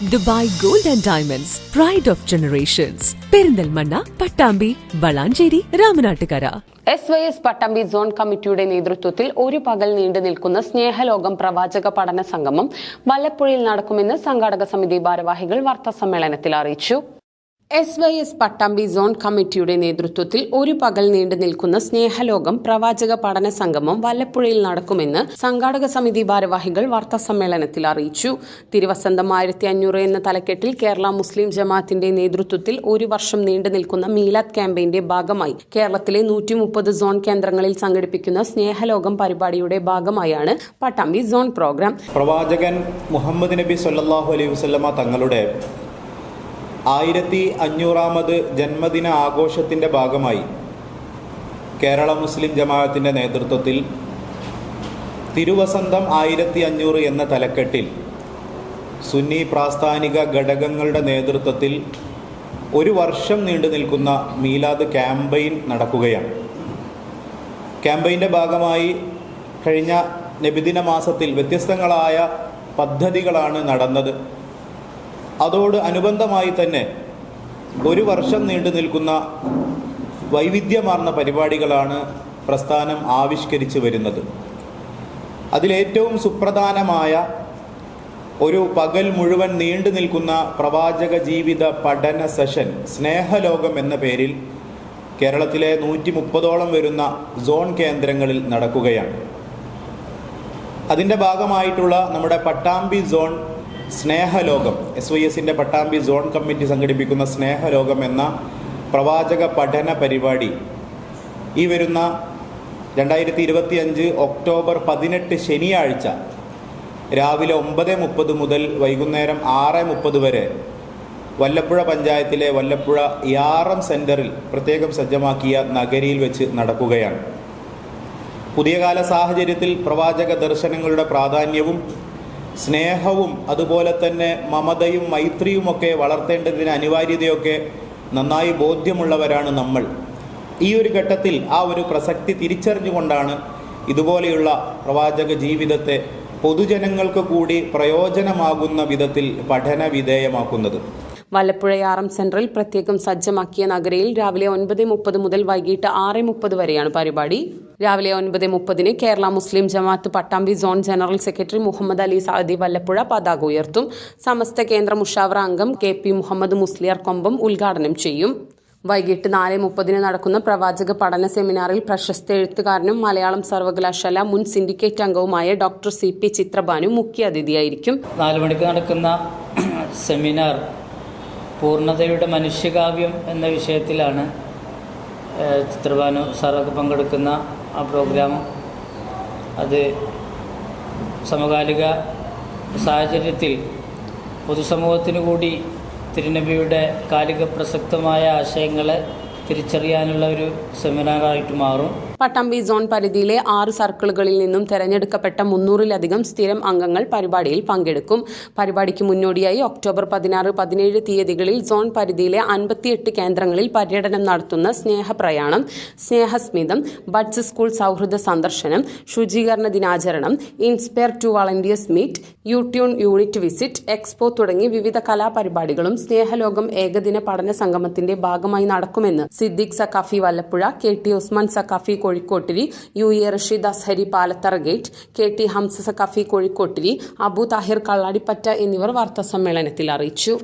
Dubai gold and diamonds pride of generations Perinthalmanna Pattambi Valanchery Ramanattukara. S Y S Pattambi zone കമ്മിറ്റിയുടെ നേതൃത്വത്തിൽ ഒരു പകൽ നീണ്ടു നിൽക്കുന്ന സ്നേഹലോകം പ്രവാചക പഠന സംഗമം വല്ലപ്പുഴയിൽ നടക്കുമെന്ന് സംഘാടക സമിതി ഭാരവാഹികൾ വാർത്താ സമ്മേളനത്തിൽ അറിയിച്ചു. S Y S Pattambi zone കമ്മിറ്റിയുടെ നേതൃത്വത്തിൽ ഒരു പകൽ നീണ്ടു നിൽക്കുന്ന സ്നേഹലോകം പ്രവാചക പഠന സംഗമം വല്ലപ്പുഴയിൽ നടക്കുമെന്ന് സംഘാടക സമിതി ഭാരവാഹികൾ വാർത്താസമ്മേളനത്തിൽ അറിയിച്ചു. തിരുവസന്തം ആയിരത്തി അഞ്ഞൂറ് എന്ന തലക്കെട്ടിൽ കേരള മുസ്ലിം ജമാഅത്തിന്റെ നേതൃത്വത്തിൽ ഒരു വർഷം നീണ്ടു നിൽക്കുന്ന മീലാദ് ക്യാമ്പയിന്റെ ഭാഗമായി കേരളത്തിലെ നൂറ്റി മുപ്പത് സോൺ കേന്ദ്രങ്ങളിൽ സംഘടിപ്പിക്കുന്ന സ്നേഹലോകം പരിപാടിയുടെ ഭാഗമായാണ് പട്ടാമ്പി സോൺ പ്രോഗ്രാം. പ്രവാചകൻ മുഹമ്മദ് നബി അലൈഹി തങ്ങളുടെ ആയിരത്തി അഞ്ഞൂറാമത് ജന്മദിന ആഘോഷത്തിന്റെ ഭാഗമായി കേരള മുസ്ലിം ജമാഅത്തിന്റെ നേതൃത്വത്തിൽ തിരുവസന്തം ആയിരത്തി അഞ്ഞൂറ് എന്ന തലക്കെട്ടിൽ സുന്നി പ്രാസ്ഥാനിക ഘടകങ്ങളുടെ നേതൃത്വത്തിൽ ഒരു വർഷം നീണ്ടു നിൽക്കുന്ന മീലാദ് ക്യാമ്പയിൻ നടക്കുകയാണ്. ക്യാമ്പയിന്റെ ഭാഗമായി കഴിഞ്ഞ നബിദിന മാസത്തിൽ വ്യത്യസ്തങ്ങളായ പദ്ധതികളാണ് നടന്നത്. അതോട് അനുബന്ധമായി തന്നെ ഒരു വർഷം നീണ്ടു നിൽക്കുന്ന വൈവിധ്യമാർന്ന പരിപാടികളാണ് പ്രസ്ഥാനം ആവിഷ്കരിച്ചു വരുന്നത്. അതിലേറ്റവും സുപ്രധാനമായ ഒരു പകൽ മുഴുവൻ നീണ്ടു നിൽക്കുന്ന പ്രവാചക ജീവിത പഠന സെഷൻ സ്നേഹലോകം എന്ന പേരിൽ കേരളത്തിലെ നൂറ്റി മുപ്പതോളം വരുന്ന സോൺ കേന്ദ്രങ്ങളിൽ നടക്കുകയാണ്. അതിന്റെ ഭാഗമായിട്ടുള്ള നമ്മുടെ Pattambi zone Snehalokam S Y എസിന്റെ പട്ടാമ്പി സോൺ കമ്മിറ്റി സംഘടിപ്പിക്കുന്ന സ്നേഹലോകം എന്ന പ്രവാചക പഠന പരിപാടി ഈ വരുന്ന രണ്ടായിരത്തി ഇരുപത്തി അഞ്ച് ഒക്ടോബർ പതിനെട്ട് ശനിയാഴ്ച രാവിലെ ഒമ്പത് മുപ്പത് മുതൽ വൈകുന്നേരം ആറ് മുപ്പത് വരെ വല്ലപ്പുഴ പഞ്ചായത്തിലെ വല്ലപ്പുഴ യാറം സെന്ററിൽ പ്രത്യേകം സജ്ജമാക്കിയ നഗരിയിൽ വെച്ച് നടക്കുകയാണ്. പുതിയ കാല സാഹചര്യത്തിൽ പ്രവാചക ദർശനങ്ങളുടെ പ്രാധാന്യവും സ്നേഹവും അതുപോലെ തന്നെ മമതയും മൈത്രിയുമൊക്കെ വളർത്തേണ്ടതിന് അനിവാര്യതയൊക്കെ നന്നായി ബോധ്യമുള്ളവരാണ് നമ്മൾ. ഈ ഒരു ഘട്ടത്തിൽ ആ ഒരു പ്രസക്തി തിരിച്ചറിഞ്ഞുകൊണ്ടാണ് ഇതുപോലെയുള്ള പ്രവാചക ജീവിതത്തെ പൊതുജനങ്ങൾക്ക് കൂടി പ്രയോജനമാകുന്ന വിധത്തിൽ പഠന വിധേയമാക്കുന്നത്. വല്ലപ്പുഴ എം സെന്ററിൽ പ്രത്യേകം സജ്ജമാക്കിയ നഗരയിൽ രാവിലെ ഒൻപത് മുപ്പത് മുതൽ വൈകിട്ട് ആറ് മുപ്പത് വരെയാണ് പരിപാടി. രാവിലെ ഒൻപത് മുപ്പതിന് Kerala Muslim Jamaath Pattambi zone general secretary Muhammad Ali Saadi Vallappuzha പതാക ഉയർത്തും. സമസ്ത കേന്ദ്ര മുഷാവറ അംഗം കെ പി മുഹമ്മദ് മുസ്ലിയാർ കൊമ്പം ഉദ്ഘാടനം ചെയ്യും. വൈകിട്ട് നാല് മുപ്പതിന് നടക്കുന്ന പ്രവാചക പഠന സെമിനാറിൽ പ്രശസ്ത എഴുത്തുകാരനും മലയാളം സർവകലാശാല മുൻ സിൻഡിക്കേറ്റ് അംഗവുമായ ഡോക്ടർ സി പി ചിത്രബാനു മുഖ്യാതിഥിയായിരിക്കും നാല് മണിക്ക് നടക്കുന്ന സെമിനാർ പൂർണതയുടെ മനുഷ്യകാവ്യം എന്ന വിഷയത്തിലാണ് ചിത്രബാനു സാറൊക്കെ പങ്കെടുക്കുന്ന ആ പ്രോഗ്രാം അത് സമകാലിക സാഹചര്യത്തിൽ പൊതുസമൂഹത്തിന് കൂടി തിരുനബിയുടെ കാലിക പ്രസക്തമായ ആശയങ്ങളെ തിരിച്ചറിയാനുള്ള ഒരു സെമിനാറായിട്ട് മാറും. പട്ടാമ്പി സോൺ പരിധിയിലെ ആറ് സർക്കിളുകളിൽ നിന്നും തെരഞ്ഞെടുക്കപ്പെട്ട മുന്നൂറിലധികം സ്ഥിരം അംഗങ്ങൾ പരിപാടിയിൽ പങ്കെടുക്കും. പരിപാടിക്ക് മുന്നോടിയായി ഒക്ടോബർ പതിനാറ് പതിനേഴ് തീയതികളിൽ സോൺ പരിധിയിലെ അൻപത്തിയെട്ട് കേന്ദ്രങ്ങളിൽ പര്യടനം നടത്തുന്ന സ്നേഹപ്രയാണം സ്നേഹസ്മിതം ബഡ്സ് സ്കൂൾ സൗഹൃദ സന്ദർശനം ശുചീകരണ ദിനാചരണം ഇൻസ്പയർ ടു വളണ്ടിയേഴ്സ് മീറ്റ് യൂട്യൂൺ യൂണിറ്റ് വിസിറ്റ് എക്സ്പോ തുടങ്ങി വിവിധ കലാപരിപാടികളും സ്നേഹലോകം ഏകദിന പഠന സംഗമത്തിന്റെ ഭാഗമായി നടക്കുമെന്ന് Siddique Saqafi Vallappuzha K T Usman Saqafi Kozhikkottiri U A Rasheed Azhari Palathara gate K T Hamza Saqafi Kozhikkottiri Abu Thahir Kalladipatta എന്നിവർ വാർത്താസമ്മേളനത്തിൽ അറിയിച്ചു.